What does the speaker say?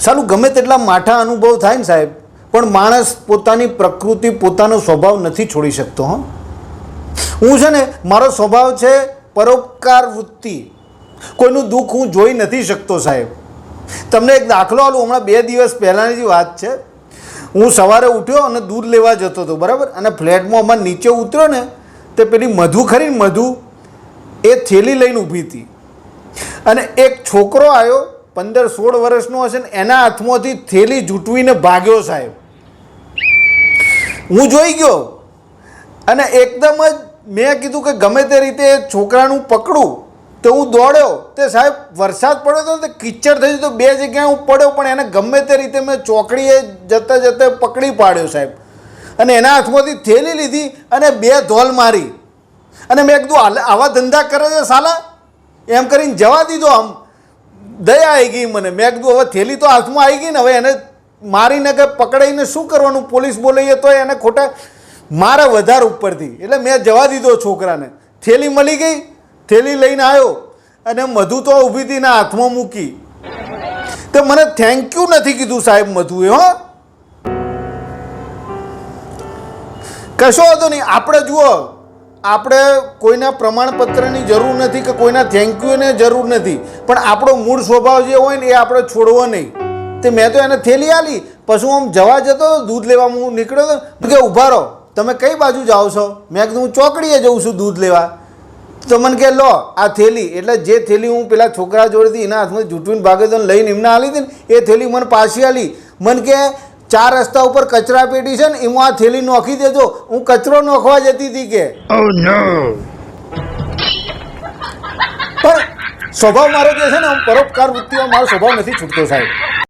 સાલું ગમે તેટલા માઠા અનુભવ થાય ને સાહેબ, પણ માણસ પોતાની પ્રકૃતિ, પોતાનો સ્વભાવ નથી છોડી શકતો, હં. હું છે ને, મારો સ્વભાવ છે પરોપકાર વૃત્તિ. કોઈનું દુઃખ હું જોઈ નથી શકતો, સાહેબ. તમને એક દાખલો આલું હમણાં બે દિવસ પહેલાંની જ વાત છે. હું સવારે ઉઠ્યો અને દૂધ લેવા જતો હતો, બરાબર? અને ફ્લેટમાં અમારે નીચે ઉતર્યો ને, તે પેલી મધુ ખરી મધુ, એ થેલી લઈને ઊભી હતી. અને એક છોકરો આવ્યો પંદર સોળ વર્ષનો હશે ને એના હાથમાંથી થેલી જૂટવીને ભાગ્યો સાહેબ. હું જોઈ ગયો. અને એકદમ જ મેં કીધું કે ગમે તે રીતે છોકરાનું પકડું તો હું દોડ્યો. તે સાહેબ વરસાદ પડ્યો હતો ને કિચડ થઈ તો બે જગ્યાએ હું પડ્યો પણ એને ગમે તે રીતે મેં ચોકડીએ જતા જતા પકડી પાડ્યો સાહેબ. અને એના હાથમાંથી થેલી લીધી અને બે ધોલ મારી. અને મેં કીધું આવા ધંધા કરે છે સાલા? એમ કરીને જવા દીધો આમ. દયા આવી ગઈ મને. મેં કીધું, હવે થેલી તો હાથમાં આવી ગઈ ને, હવે એને મારીને કે પકડાઈને શું કરવાનું? પોલીસ બોલાવીએ તો એને ખોટા મારે વધારે ઉપરથી. એટલે મેં જવા દીધો છોકરાને. થેલી મળી ગઈ, થેલી લઈને આવ્યો અને મધુ તો ઊભી હતી હાથમાં મૂકી. તો મને થેન્ક યુ નથી કીધું સાહેબ મધુએ, હો. કશો હતો નહીં. આપણે જુઓ આપણે કોઈના પ્રમાણપત્રની જરૂર નથી કે કોઈના થેન્ક યુને જરૂર નથી. પણ આપણો મૂળ સ્વભાવ જે હોય ને એ આપણે છોડવો નહીં. તે મેં તો એને થેલી આલી, પછી આમ જવા જતો દૂધ લેવા હું નીકળ્યો હતો કે ઊભા રહો. તમે કઈ બાજુ જાઓ છો? મેં કીધું, હું ચોકડીએ જઉં છું દૂધ લેવા. તો મને કે, લો, આ થેલી. એટલે જે થેલી હું પેલા છોકરા જોડેથી એના હાથમાં જૂટવીને ભાગે તો લઈને એમને આલી હતી ને, એ થેલી મને પાછી આલી. મને કે ચાર રસ્તા ઉપર કચરા પેટી છે ને એમાં આ થેલી નોખી દેજો. હું કચરો નોખવા જતી હતી કે. Oh પણ સ્વભાવ મારો જે છે ને પરોપકાર વૃત્તિમાં મારો સ્વભાવ નથી છૂટતો સાહેબ.